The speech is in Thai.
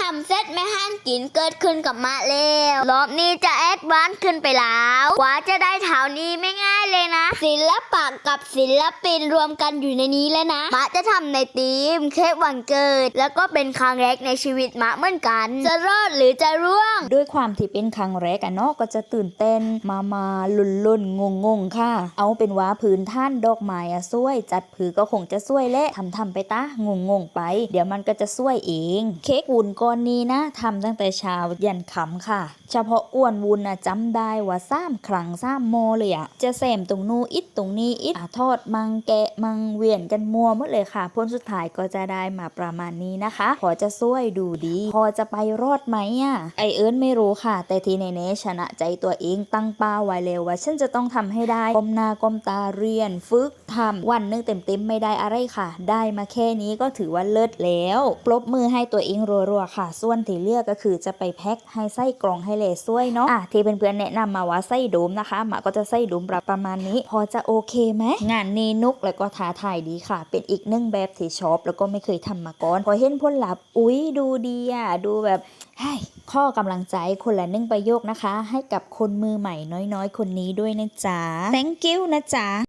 ทำเซตไม่ห้างกินเกิดขึ้นกับมะแล้วรอบนี้จะแอดวานซ์ขึ้นไปแล้ว กว่าจะได้แถวนี้ไม่ง่าย ศิลปะกับศิลปินรวมกันอยู่ในนี้แล้วนะมะจะทำในทีมเค้กวันเกิด แล้วก็เป็นครั้งแรกในชีวิตมะเหมือนกัน จะรอดหรือจะร่วง ด้วยความที่เป็นครั้งแรกอะเนาะก็จะตื่นเต้นมามาลุนลุนงงงๆค่ะ เอาเป็นว่าพื้นท่านดอกไม้อะช่วย จัดผือก็คงจะช่วยและทำทำไปตางงงๆไป เดี๋ยวมันก็จะช่วยเอง เค้กวุ้นก้อนนี้นะทำตั้งแต่เช้ายันค่ำค่ะ เฉพาะอ้วนวุ้นนะจำได้ว่าซ้ำครั้งซ้ำโมเลยอะจะแซมตรงนู้นอิดตรงนี้อิดทอดมังแกะมังเวียนกันมัวหมดเลยค่ะผลสุดท้ายก็จะได้มาประมาณนี้นะคะ พอจะช่วยดูดี พอจะไปรอดไหมอะไอเอิญไม่รู้ค่ะ แต่ทีในเนชนะใจตัวเองตั้งเป้าไว้เลยว่าฉันจะต้องทำให้ได้ก้มหน้าก้มตาเรียน ฝึกทำวันนึงเต็มๆไม่ได้อะไรค่ะ ได้มาแค่นี้ก็ถือว่าเลิศแล้วปรบมือให้ตัวเองรัวๆค่ะ ส่วนที่เหลือกก็คือจะไปแพ็คให้ไส้กรองให้เลสวยเนาะอะที่เพื่อนๆแนะนำมาว่าไส้โดมนะคะหมาก็จะไส้โดมประมาณนี้ พอจะโอเคไหมงานนี้นุกแล้วก็ท้าทายดีค่ะ เป็นอีกหนึ่งแบบที่ชอบแล้วก็ไม่เคยทำมาก่อนพอเห็นผลลัพธ์อุ๊ยดูดีอะดูแบบให้ข้อกำลังใจคนละหนึ่งประโยคนะคะ ให้กับคนมือใหม่น้อยๆ คนนี้ด้วยนะจ๊ะ thank you นะจ๊ะ